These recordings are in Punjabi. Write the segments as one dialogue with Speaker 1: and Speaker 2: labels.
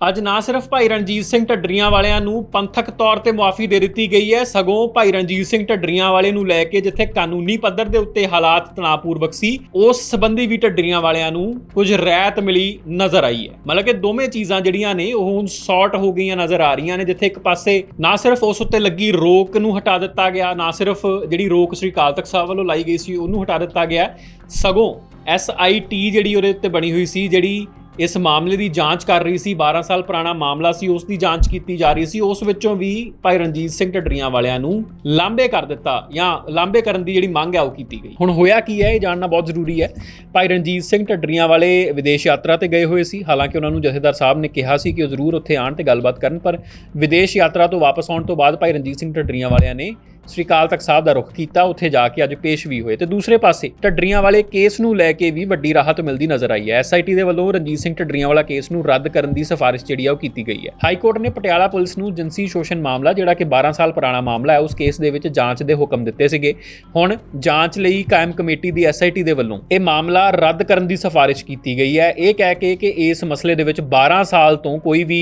Speaker 1: ਅੱਜ ਨਾ ਸਿਰਫ ਭਾਈ ਰਣਜੀਤ ਸਿੰਘ ਢੱਡਰੀਆਂ ਵਾਲਿਆਂ ਨੂੰ ਪੰਥਕ ਤੌਰ ਤੇ ਮੁਆਫੀ ਦੇ ਦਿੱਤੀ ਗਈ ਹੈ, ਸਗੋਂ ਭਾਈ ਰਣਜੀਤ ਸਿੰਘ ਢੱਡਰੀਆਂ ਵਾਲੇ ਨੂੰ ਲੈ ਕੇ ਜਿੱਥੇ ਕਾਨੂੰਨੀ ਪੱਧਰ ਦੇ ਉੱਤੇ ਹਾਲਾਤ ਤਣਾਅਪੂਰਵਕ ਸੀ, ਉਸ ਸੰਬੰਧੀ ਵੀ ਢੱਡਰੀਆਂ ਵਾਲਿਆਂ ਨੂੰ ਕੁਝ ਰਹਿਤ ਮਿਲੀ ਨਜ਼ਰ ਆਈ ਹੈ। ਮਤਲਬ ਕਿ ਦੋਵੇਂ ਚੀਜ਼ਾਂ ਜਿਹੜੀਆਂ ਨੇ, ਉਹ ਹੁਣ ਸੌਰਟ ਹੋ ਗਈਆਂ ਨਜ਼ਰ ਆ ਰਹੀਆਂ ਨੇ, ਜਿੱਥੇ ਇੱਕ ਪਾਸੇ ਨਾ ਸਿਰਫ ਉਸ ਉੱਤੇ ਲੱਗੀ ਰੋਕ ਨੂੰ ਹਟਾ ਦਿੱਤਾ ਗਿਆ, ਨਾ ਸਿਰਫ ਜਿਹੜੀ ਰੋਕ ਸ੍ਰੀ ਕਾਲ ਤਖਤ ਸਾਹਿਬ ਵੱਲੋਂ ਲਾਈ ਗਈ ਸੀ, ਉਹਨੂੰ ਹਟਾ ਦਿੱਤਾ ਗਿਆ। ਸਗੋਂ ਐਸਆਈਟੀ ਜਿਹੜੀ ਉਹਦੇ ਉੱਤੇ ਬਣੀ ਹੋਈ ਸੀ, ਜਿਹੜੀ ਇਸ ਮਾਮਲੇ ਦੀ ਜਾਂਚ ਕਰ ਰਹੀ ਸੀ। 12 ਸਾਲ ਪੁਰਾਣਾ ਮਾਮਲਾ ਸੀ। ਉਸ ਦੀ ਜਾਂਚ ਕੀਤੀ ਜਾ ਰਹੀ ਸੀ। ਉਸ ਵਿੱਚੋਂ ਵੀ ਭਾਈ ਰਣਜੀਤ ਸਿੰਘ ਢੱਡਰੀਆਂ ਵਾਲਿਆਂ ਨੂੰ ਲਾਂਬੇ ਕਰ ਦਿੱਤਾ ਜਾਂ ਲਾਂਬੇ ਕਰਨ ਦੀ ਜਿਹੜੀ ਮੰਗ ਹੈ ਉਹ ਕੀਤੀ ਗਈ। ਹੁਣ ਹੋਇਆ ਕੀ ਹੈ? ਇਹ ਜਾਣਨਾ ਬਹੁਤ ਜ਼ਰੂਰੀ ਹੈ। ਭਾਈ ਰਣਜੀਤ ਸਿੰਘ ਢੱਡਰੀਆਂ ਵਾਲੇ ਵਿਦੇਸ਼ ਯਾਤਰਾ ਤੇ ਗਏ ਹੋਏ ਸੀ। ਹਾਲਾਂਕਿ ਉਹਨਾਂ ਨੂੰ ਜਥੇਦਾਰ ਸਾਹਿਬ ਨੇ ਕਿਹਾ ਸੀ ਕਿ ਉਹ ਜ਼ਰੂਰ ਉੱਥੇ ਆਣ ਤੇ ਗੱਲਬਾਤ ਕਰਨ, ਪਰ ਵਿਦੇਸ਼ ਯਾਤਰਾ ਤੋਂ ਵਾਪਸ ਆਉਣ ਤੋਂ ਬਾਅਦ ਭਾਈ ਰਣਜੀਤ ਸਿੰਘ ਢੱਡਰੀਆਂ ਵਾਲਿਆਂ ਨੇ ਸ੍ਰੀ ਅਕਾਲ ਤਖਤ ਸਾਹਿਬ ਦਾ ਰੁਖ ਕੀਤਾ, ਉੱਥੇ ਜਾ ਕੇ ਅੱਜ ਪੇਸ਼ ਵੀ ਹੋਏ। ਤੇ ਦੂਸਰੇ ਪਾਸੇ ਢੱਡਰੀਆਂ ਵਾਲੇ ਕੇਸ ਨੂੰ ਲੈ ਕੇ ਵੀ ਵੱਡੀ ਰਾਹਤ ਮਿਲਦੀ ਨਜ਼ਰ ਆਈ ਹੈ। ਐਸਆਈਟੀ ਦੇ ਵੱਲੋਂ ਰਣਜੀਤ ਸਿੰਘ ਢੱਡਰੀਆਂ ਵਾਲਾ ਕੇਸ ਨੂੰ ਰੱਦ ਕਰਨ ਦੀ ਸਿਫਾਰਿਸ਼ ਜਿਹੜੀ ਆ ਉਹ ਕੀਤੀ ਗਈ ਹੈ। ਹਾਈ ਕੋਰਟ ਨੇ ਪਟਿਆਲਾ ਪੁਲਿਸ ਨੂੰ ਜਿੰਸੀ ਸ਼ੋਸ਼ਣ ਮਾਮਲਾ, ਜਿਹੜਾ ਕਿ 12 ਸਾਲ ਪੁਰਾਣਾ ਮਾਮਲਾ ਹੈ, ਉਸ ਕੇਸ ਦੇ ਵਿੱਚ ਜਾਂਚ ਦੇ ਹੁਕਮ ਦਿੱਤੇ ਸੀਗੇ। ਹੁਣ ਜਾਂਚ ਲਈ ਕਾਇਮ ਕਮੇਟੀ ਦੀ ਐਸਆਈਟੀ ਦੇ ਵੱਲੋਂ ਇਹ ਮਾਮਲਾ ਰੱਦ ਕਰਨ ਦੀ ਸਿਫਾਰਿਸ਼ ਕੀਤੀ ਗਈ ਹੈ। ਇਹ ਕਹਿ ਕੇ ਕਿ ਇਸ ਮਸਲੇ ਦੇ ਵਿੱਚ 12 ਸਾਲ ਤੋਂ ਕੋਈ ਵੀ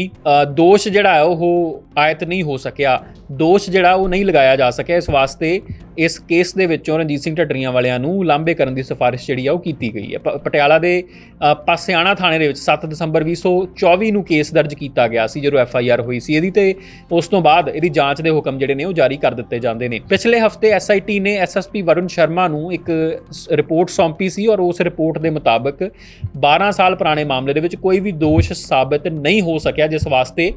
Speaker 1: ਦੋਸ਼ ਜਿਹੜਾ ਹੈ, ਉਹ ਆਇਤ ਨਹੀਂ ਹੋ ਸਕਿਆ। ਦੋਸ਼ ਜਿਹੜਾ ਉਹ ਨਹੀਂ ਲਗਾਇਆ ਜਾ ਸਕਿਆ। ਇਸ ਵਾਸਤੇ ਇਸ ਕੇਸ ਦੇ ਵਿੱਚੋਂ ਰਣਜੀਤ ਸਿੰਘ ਢੱਡਰੀਆਂ ਵਾਲਿਆਂ ਨੂੰ ਲਾਂਬੇ ਕਰਨ ਦੀ ਸਿਫਾਰਿਸ਼ ਜਿਹੜੀ ਆ ਉਹ ਕੀਤੀ ਗਈ ਹੈ। ਪਟਿਆਲਾ ਦੇ ਪਾਸਿਆਣਾ ਥਾਣੇ ਦੇ ਵਿੱਚ 7 ਦਸੰਬਰ 2024 ਨੂੰ ਕੇਸ ਦਰਜ ਕੀਤਾ ਗਿਆ ਸੀ, ਜਦੋਂ ਐਫ ਆਈ ਆਰ ਹੋਈ ਸੀ। ਇਹਦੀ ਤੇ ਉਸ ਤੋਂ ਬਾਅਦ ਇਹਦੀ ਜਾਂਚ ਦੇ ਹੁਕਮ ਜਿਹੜੇ ਨੇ ਉਹ ਜਾਰੀ ਕਰ ਦਿੱਤੇ ਜਾਂਦੇ ਨੇ। ਪਿਛਲੇ ਹਫ਼ਤੇ ਐੱਸ ਆਈ ਟੀ ਨੇ ਐਸਐਸਪੀ ਵਰੁਣ ਸ਼ਰਮਾ ਨੂੰ ਇੱਕ ਰਿਪੋਰਟ ਸੌਂਪੀ ਸੀ ਔਰ ਉਸ ਰਿਪੋਰਟ ਦੇ ਮੁਤਾਬਕ 12 ਸਾਲ ਪੁਰਾਣੇ ਮਾਮਲੇ ਦੇ ਵਿੱਚ ਕੋਈ ਵੀ ਦੋਸ਼ ਸਾਬਤ ਨਹੀਂ ਹੋ ਸਕਿਆ, ਜਿਸ ਵਾਸਤੇ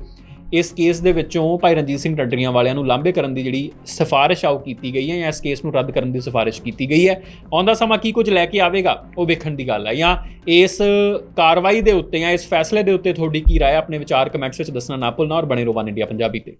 Speaker 1: ਇਸ ਕੇਸ ਦੇ ਵਿੱਚੋਂ ਭਾਈ ਰਣਜੀਤ ਸਿੰਘ ਟੱਡਰੀਆਂ ਵਾਲਿਆਂ ਨੂੰ ਲਾਂਭੇ ਕਰਨ ਦੀ ਜਿਹੜੀ ਸਿਫਾਰਿਸ਼ ਆ, ਉਹ ਕੀਤੀ ਗਈ ਹੈ ਜਾਂ ਇਸ ਕੇਸ ਨੂੰ ਰੱਦ ਕਰਨ ਦੀ ਸਿਫਾਰਿਸ਼ ਕੀਤੀ ਗਈ ਹੈ। ਆਉਂਦਾ ਸਮਾਂ ਕੀ ਕੁਝ ਲੈ ਕੇ ਆਵੇਗਾ, ਉਹ ਵੇਖਣ ਦੀ ਗੱਲ ਹੈ। ਜਾਂ ਇਸ ਕਾਰਵਾਈ ਦੇ ਉੱਤੇ ਜਾਂ ਇਸ ਫੈਸਲੇ ਦੇ ਉੱਤੇ ਤੁਹਾਡੀ ਕੀ ਰਾਏ ਆਪਣੇ ਵਿਚਾਰ ਕਮੈਂਟਸ ਵਿੱਚ ਦੱਸਣਾ ਨਾ ਭੁੱਲਣਾ ਔਰ ਬਣੇ ਰਹੋ ਵਨ ਇੰਡੀਆ ਪੰਜਾਬੀ ਤੇ।